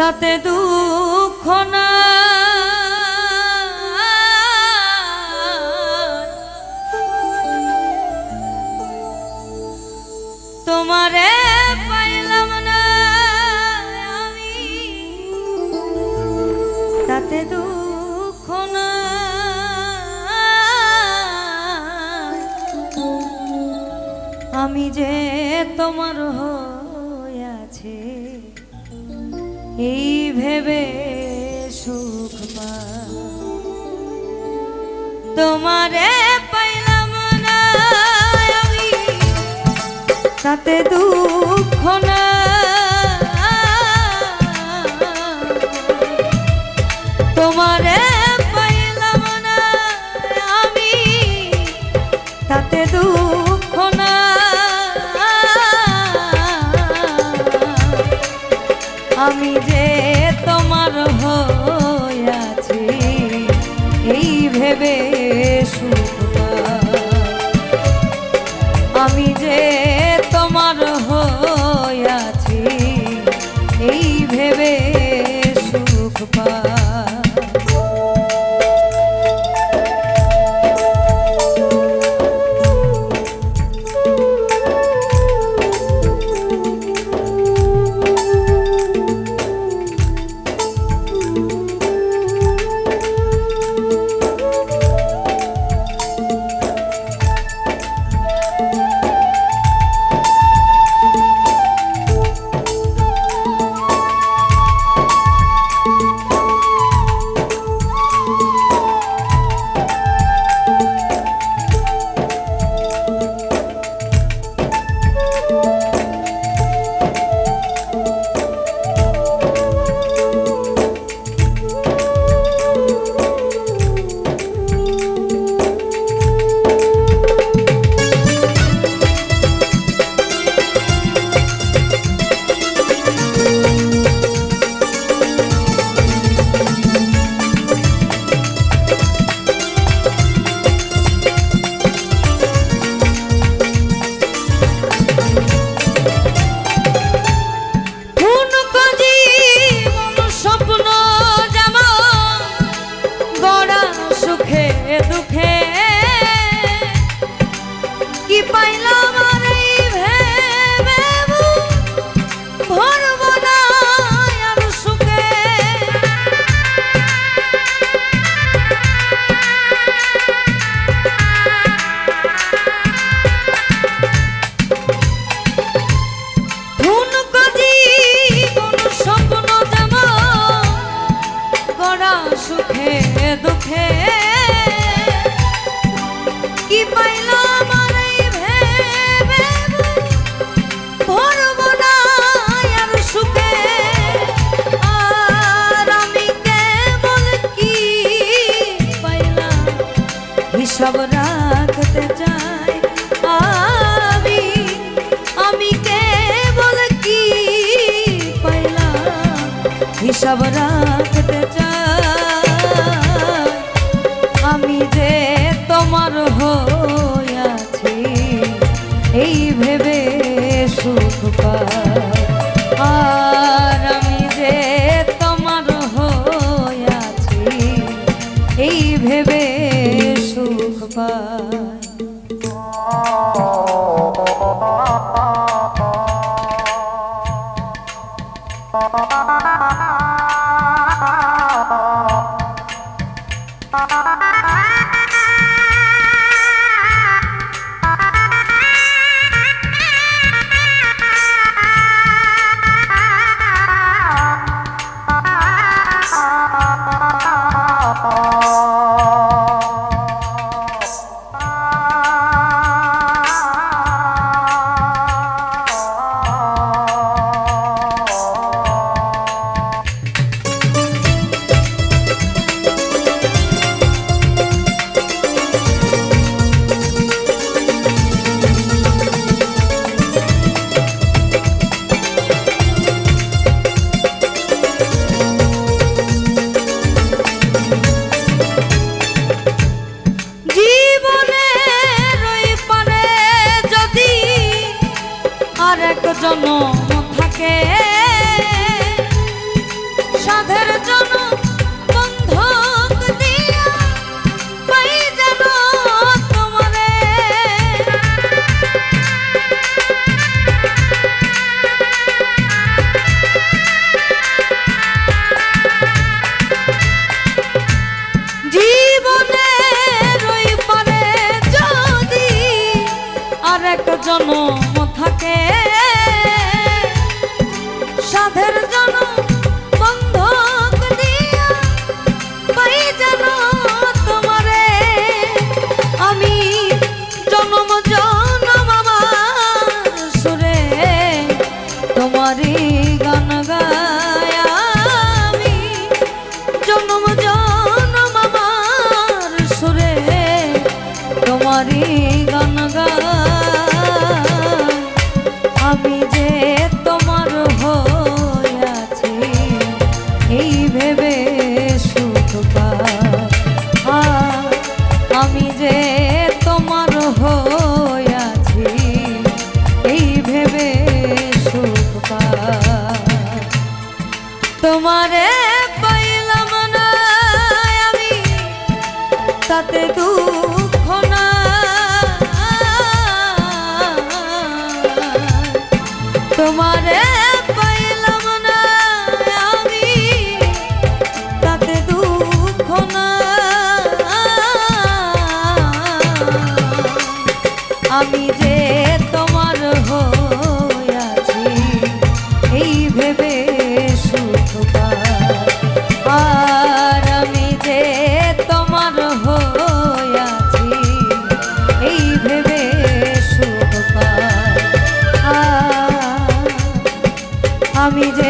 তাতে দুঃখ না তোমারে পাইলাম না আমি। তাতে দুঃখ না আমি যে তোমার হয়েছে এই ভেবে সুখ পা তোমারে পাইলাম না তাতে দুঃখ না হিসাব রাখতে চাই। আমি আমি কেবল কি পাইলাম? হিসাব রাখতে চাই। আমি যে তোমার হইয়াছি এই ভেবে সুখ পাই। Bye-bye. জনম থাকে। সাধের জন করে তাতে তোমারে আমি যে